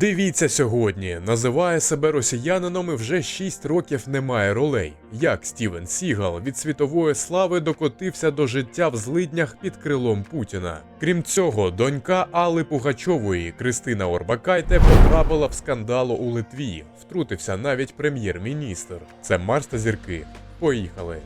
Дивіться сьогодні, називає себе росіянином і вже 6 років немає ролей. Як Стівен Сігал від світової слави докотився до життя в злиднях під крилом Путіна. Крім цього, донька Алли Пугачової Кристина Орбакайте потрапила в скандал у Литві. Втрутився навіть прем'єр-міністр. Це Марс та зірки. Поїхали.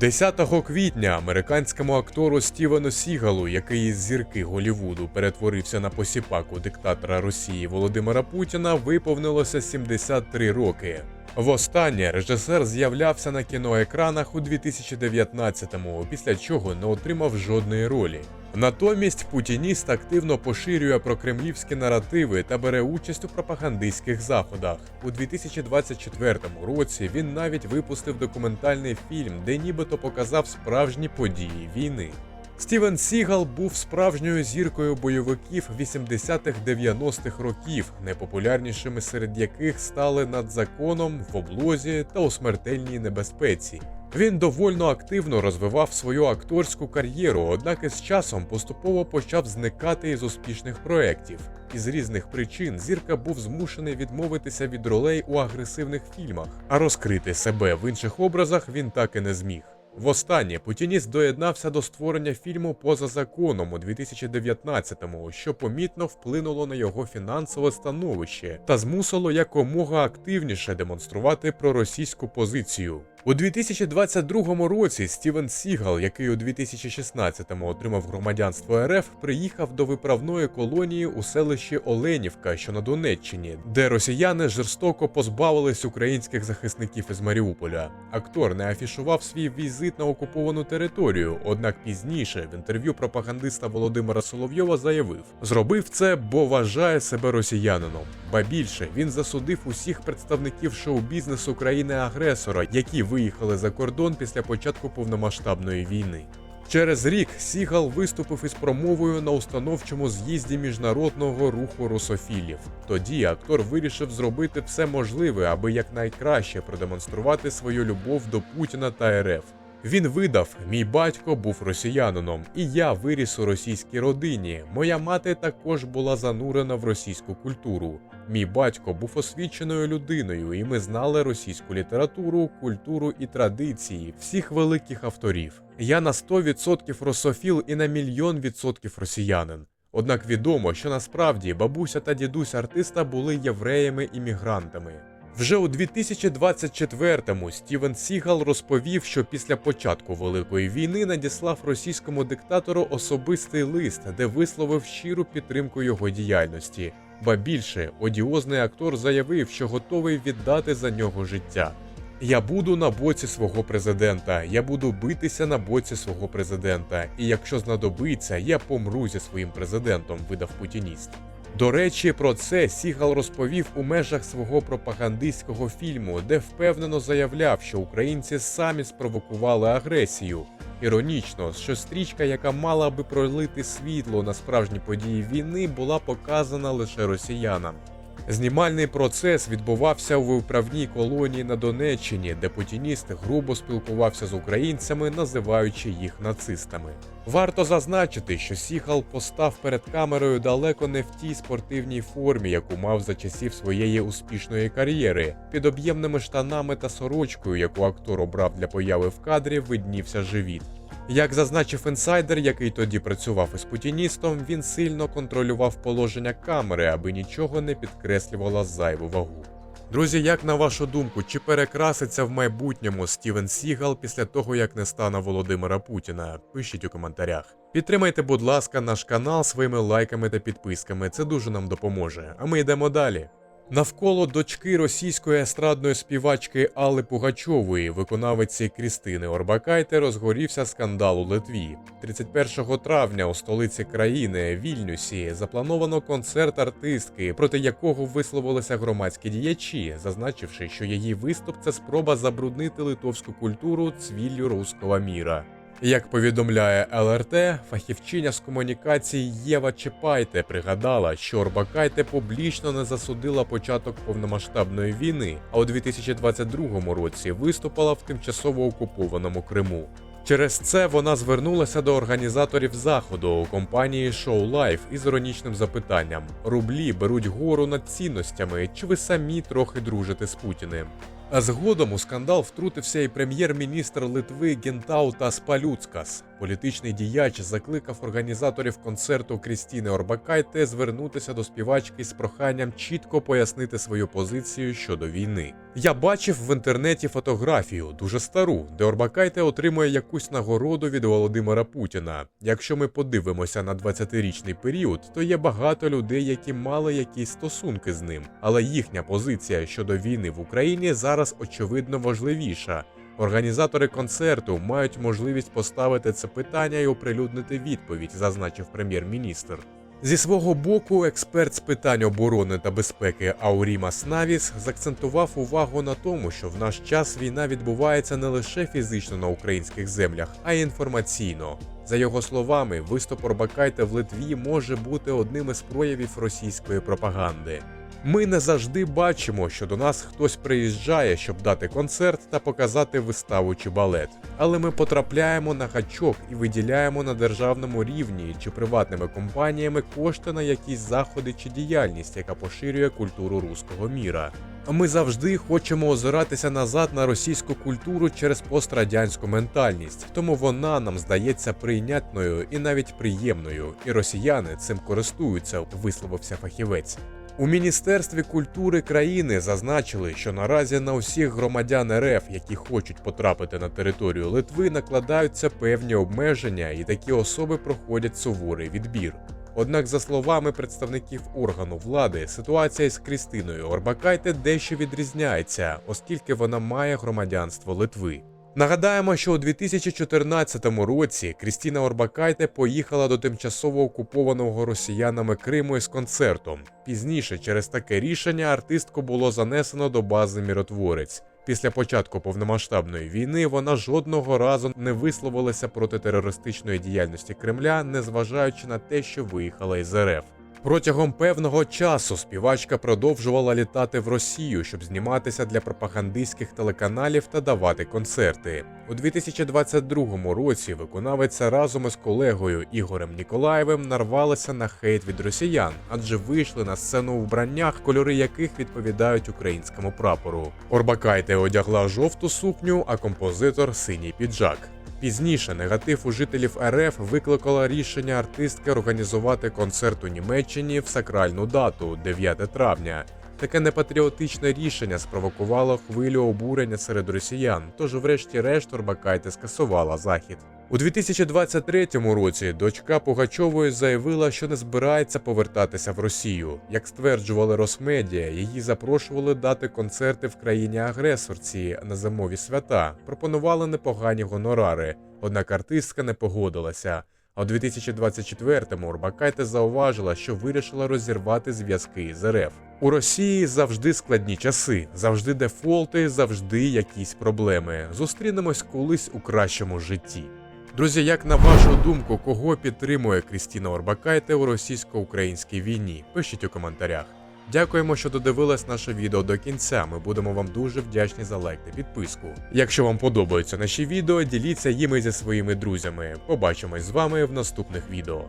10 квітня американському актору Стівену Сігалу, який із зірки Голівуду перетворився на посіпаку диктатора Росії Володимира Путіна, виповнилося 73 роки. Востаннє режисер з'являвся на кіноекранах у 2019-му, після чого не отримав жодної ролі. Натомість путініст активно поширює прокремлівські наративи та бере участь у пропагандистських заходах. У 2024 році він навіть випустив документальний фільм, де нібито показав справжні події війни. Стівен Сігал був справжньою зіркою бойовиків 80-х-90-х років, найпопулярнішими серед яких стали над законом, в облозі та у смертельній небезпеці. Він довольно активно розвивав свою акторську кар'єру, однак із часом поступово почав зникати із успішних проєктів. Із різних причин зірка був змушений відмовитися від ролей у агресивних фільмах, а розкрити себе в інших образах він так і не зміг. Востаннє путініст доєднався до створення фільму поза законом у 2019-му, що помітно вплинуло на його фінансове становище та змусило якомога активніше демонструвати проросійську позицію. У 2022 році Стівен Сігал, який у 2016-му отримав громадянство РФ, приїхав до виправної колонії у селищі Оленівка, що на Донеччині, де росіяни жорстоко позбавились українських захисників із Маріуполя. Актор не афішував свій візит на окуповану територію, однак пізніше в інтерв'ю пропагандиста Володимира Соловйова заявив: зробив це, бо вважає себе росіянином. Ба більше він засудив усіх представників шоу-бізнесу країни-агресора, які виїхали за кордон після початку повномасштабної війни. Через рік Сігал виступив із промовою на установчому з'їзді міжнародного руху русофілів. Тоді актор вирішив зробити все можливе, аби якнайкраще продемонструвати свою любов до Путіна та РФ. Він видав: мій батько був росіянином, і я виріс у російській родині. Моя мати також була занурена в російську культуру. Мій батько був освіченою людиною, і ми знали російську літературу, культуру і традиції всіх великих авторів. Я на 100% рософіл і на мільйон відсотків росіянин. Однак відомо, що насправді бабуся та дідусь артиста були євреями-іммігрантами. Вже у 2024-му Стівен Сігал розповів, що після початку Великої війни надіслав російському диктатору особистий лист, де висловив щиру підтримку його діяльності. Ба більше, одіозний актор заявив, що готовий віддати за нього життя. Я буду на боці свого президента, я буду битися на боці свого президента, і якщо знадобиться, я помру зі своїм президентом, видав путініст. До речі, про це Сігал розповів у межах свого пропагандистського фільму, де впевнено заявляв, що українці самі спровокували агресію. Іронічно, що стрічка, яка мала би пролити світло на справжні події війни, була показана лише росіянам. Знімальний процес відбувався у виправній колонії на Донеччині, де путініст грубо спілкувався з українцями, називаючи їх нацистами. Варто зазначити, що Сіхал постав перед камерою далеко не в тій спортивній формі, яку мав за часів своєї успішної кар'єри. Під об'ємними штанами та сорочкою, яку актор обрав для появи в кадрі, виднівся живіт. Як зазначив інсайдер, який тоді працював із путіністом, він сильно контролював положення камери, аби нічого не підкреслювало зайву вагу. Друзі, як на вашу думку, чи перекраситься в майбутньому Стівен Сігал після того, як не стане Володимира Путіна? Пишіть у коментарях. Підтримайте, будь ласка, наш канал своїми лайками та підписками. Це дуже нам допоможе. А ми йдемо далі. Навколо дочки російської естрадної співачки Алли Пугачової, виконавиці Крістини Орбакайте, розгорівся скандал у Литві. 31 травня у столиці країни Вільнюсі заплановано концерт артистки, проти якого висловилися громадські діячі, зазначивши, що її виступ це спроба забруднити литовську культуру цвіллю руського міра. Як повідомляє ЛРТ, фахівчиня з комунікацій Єва Чепайте пригадала, що Орбакайте публічно не засудила початок повномасштабної війни, а у 2022 році виступила в тимчасово окупованому Криму. Через це вона звернулася до організаторів заходу у компанії Show Life із іронічним запитанням: рублі беруть гору над цінностями, чи ви самі трохи дружите з Путіним? А згодом у скандал втрутився і прем'єр-міністр Литви Гентаутас Палюцкас. Політичний діяч закликав організаторів концерту Крістіни Орбакайте звернутися до співачки з проханням чітко пояснити свою позицію щодо війни. Я бачив в інтернеті фотографію, дуже стару, де Орбакайте отримує якусь нагороду від Володимира Путіна. Якщо ми подивимося на 20-річний період, то є багато людей, які мали якісь стосунки з ним, але їхня позиція щодо війни в Україні зараз очевидно важливіша. Організатори концерту мають можливість поставити це питання і оприлюднити відповідь, зазначив прем'єр-міністр. Зі свого боку, експерт з питань оборони та безпеки Аурімас Навіс закцентував увагу на тому, що в наш час війна відбувається не лише фізично на українських землях, а й інформаційно. За його словами, виступ Орбакайте в Литві може бути одним із проявів російської пропаганди. Ми не завжди бачимо, що до нас хтось приїжджає, щоб дати концерт та показати виставу чи балет. Але ми потрапляємо на гачок і виділяємо на державному рівні чи приватними компаніями кошти на якісь заходи чи діяльність, яка поширює культуру руського міра. Ми завжди хочемо озиратися назад на російську культуру через пострадянську ментальність, тому вона нам здається прийнятною і навіть приємною, і росіяни цим користуються, висловився фахівець. У Міністерстві культури країни зазначили, що наразі на усіх громадян РФ, які хочуть потрапити на територію Литви, накладаються певні обмеження, і такі особи проходять суворий відбір. Однак, за словами представників органу влади, ситуація з Крістиною Орбакайте дещо відрізняється, оскільки вона має громадянство Литви. Нагадаємо, що у 2014 році Крістіна Орбакайте поїхала до тимчасово окупованого росіянами Криму із концертом. Пізніше, через таке рішення, артистку було занесено до бази Міротворець. Після початку повномасштабної війни вона жодного разу не висловилася проти терористичної діяльності Кремля, незважаючи на те, що виїхала із РФ. Протягом певного часу співачка продовжувала літати в Росію, щоб зніматися для пропагандистських телеканалів та давати концерти. У 2022 році виконавиця разом із колегою Ігорем Ніколаєвим нарвалася на хейт від росіян, адже вийшли на сцену у вбраннях, кольори яких відповідають українському прапору. Орбакайте одягла жовту сукню, а композитор синій піджак. Пізніше негатив у жителів РФ викликало рішення артистки організувати концерт у Німеччині в сакральну дату 9 травня. Таке непатріотичне рішення спровокувало хвилю обурення серед росіян, тож, врешті-решт, Орбакайте скасувала захід. У 2023 році дочка Пугачової заявила, що не збирається повертатися в Росію. Як стверджували Росмедіа, її запрошували дати концерти в країні-агресорці на зимові свята, пропонували непогані гонорари, однак артистка не погодилася. А у 2024-му Орбакайте зауважила, що вирішила розірвати зв'язки з РФ. У Росії завжди складні часи, завжди дефолти, завжди якісь проблеми. Зустрінемось колись у кращому житті. Друзі, як на вашу думку, кого підтримує Крістіна Орбакайте у російсько-українській війні? Пишіть у коментарях. Дякуємо, що додивились наше відео до кінця. Ми будемо вам дуже вдячні за лайк та підписку. Якщо вам подобаються наші відео, діліться їми зі своїми друзями. Побачимось з вами в наступних відео.